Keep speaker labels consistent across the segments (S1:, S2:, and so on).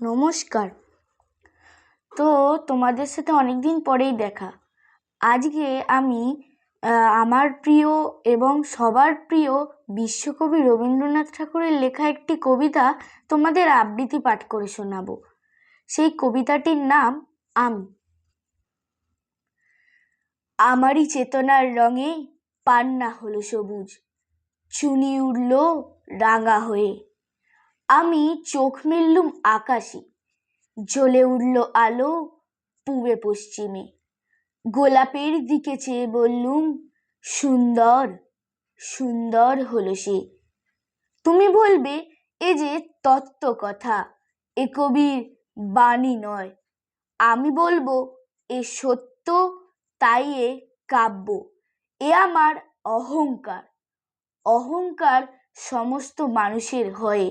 S1: নমস্কার। তো তোমাদের সাথে অনেক দিন পরেই দেখা। আজকে আমি আমার প্রিয় এবং সবার প্রিয় বিশ্বকবি রবীন্দ্রনাথ ঠাকুরের লেখা একটি কবিতা তোমাদের আবৃত্তি পাঠ করে শোনাব। সেই কবিতাটির নাম আমি। আমারই চেতনার রঙে পান্না হলো সবুজ। চুনি উঠল রাঙা হয়ে। আমি চোখ মেললুম আকাশে। জ্বলে উঠল আলো পূবে পশ্চিমে। গোলাপের দিকে চেয়ে বললুম, সুন্দর সুন্দর হলো সে। তুমি বলবে, এ যে তত্ত্ব কথা, এ কবির বাণী নয়। আমি বলব, এ সত্য, তাই এ কাব্য। এ আমার অহংকার। অহংকার সমস্ত মানুষের হয়।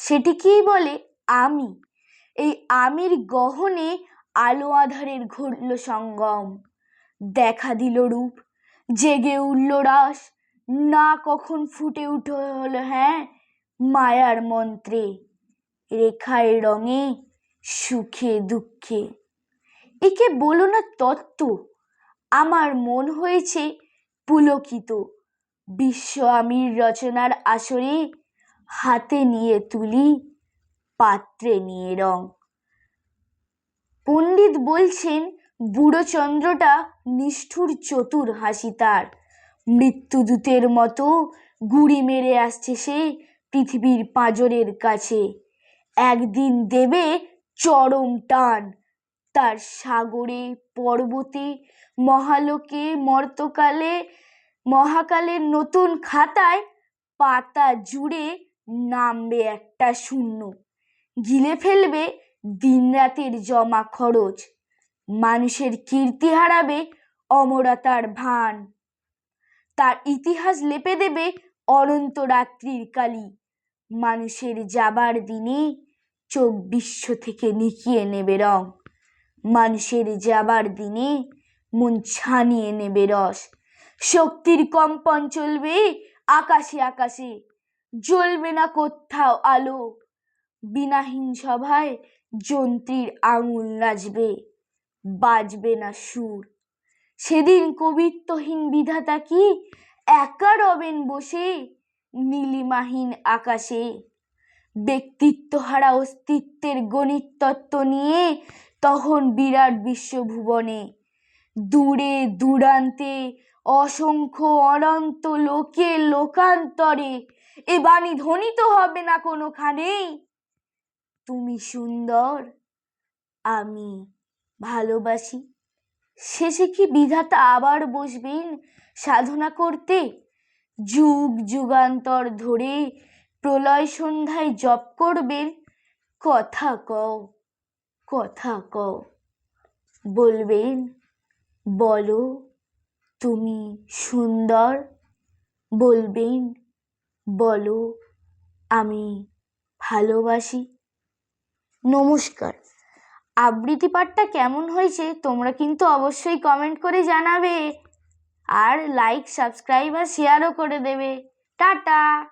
S1: সেটিকেই বলে আমি। এই আমির গহনে আলো আধারের ঘটল সঙ্গম। দেখা দিল রূপ, জেগে উঠল রাস। না কখন ফুটে উঠে হলো হ্যাঁ মায়ার মন্ত্রে। রেখায় রঙে, সুখে, দুঃখে। একে বলো না তত্ত্ব, আমার মন হয়েছে পুলকিত। বিশ্ব আমির রচনার আসরে হাতে নিয়ে তুলি, পাত্রে নিয়ে রং। পণ্ডিত বলছেন, বুড়ো চন্দ্রটা নিষ্ঠুর চতুর হাসি তার। মৃত্যুদূতের মতো গুড়ি মেরে আসছে সে পৃথিবীর পাঁজরের কাছে। একদিন দেবে চরম টান, তার সাগরে, পর্বতে, মহালোকে, মর্তকালে, মহাকালের নতুন খাতায় পাতা জুড়ে নামবে একটা শূন্য। গিলে ফেলবে দিনরাতের জমা খরচ। মানুষের কীর্তি হারাবে অমরতার ভান। তার ইতিহাস লেপে দেবে অনন্ত রাত্রির কালি। মানুষের যাবার দিনে চোখ বিশ্ব থেকে নিকিয়ে নেবে রং। মানুষের যাবার দিনে মন ছানিয়ে নেবে রস। শক্তির কম্পন চলবে আকাশে আকাশে। জ্বলবে না কোথাও আলো। বিনাহীন সভায় যন্ত্রীর আঙুল নাচবে, বাজবে না সুর। সেদিন কবিত্বহীন বিধাতা কি একা রবেন বসে নীলিমাহীন আকাশে? ব্যক্তিত্বহারা অস্তিত্বের গণিত তত্ত্ব নিয়ে তখন বিরাট বিশ্বভুবনে। দূরে দূরান্তে অসংখ্য অনন্ত লোকে, লোকান্তরে এ বাণী ধ্বনিত হবে না কোনোখানেই। তুমি সুন্দর, আমি ভালোবাসি। শেষে কি বিধাতা আবার বসবেন সাধনা করতে? যুগ যুগান্তর ধরে প্রলয় সন্ধ্যায় জপ করবেন। কথা কও কথা কও, বলবেন, বলো, তুমি সুন্দর, বলবেন বলো, আমি ভালোবাসি। নমস্কার। আবৃত্তি পাঠটা কেমন হয়েছে তোমরা কিন্তু অবশ্যই কমেন্ট করে জানাবে। আর লাইক সাবস্ক্রাইব আর শেয়ারও করে দেবে। টাটা!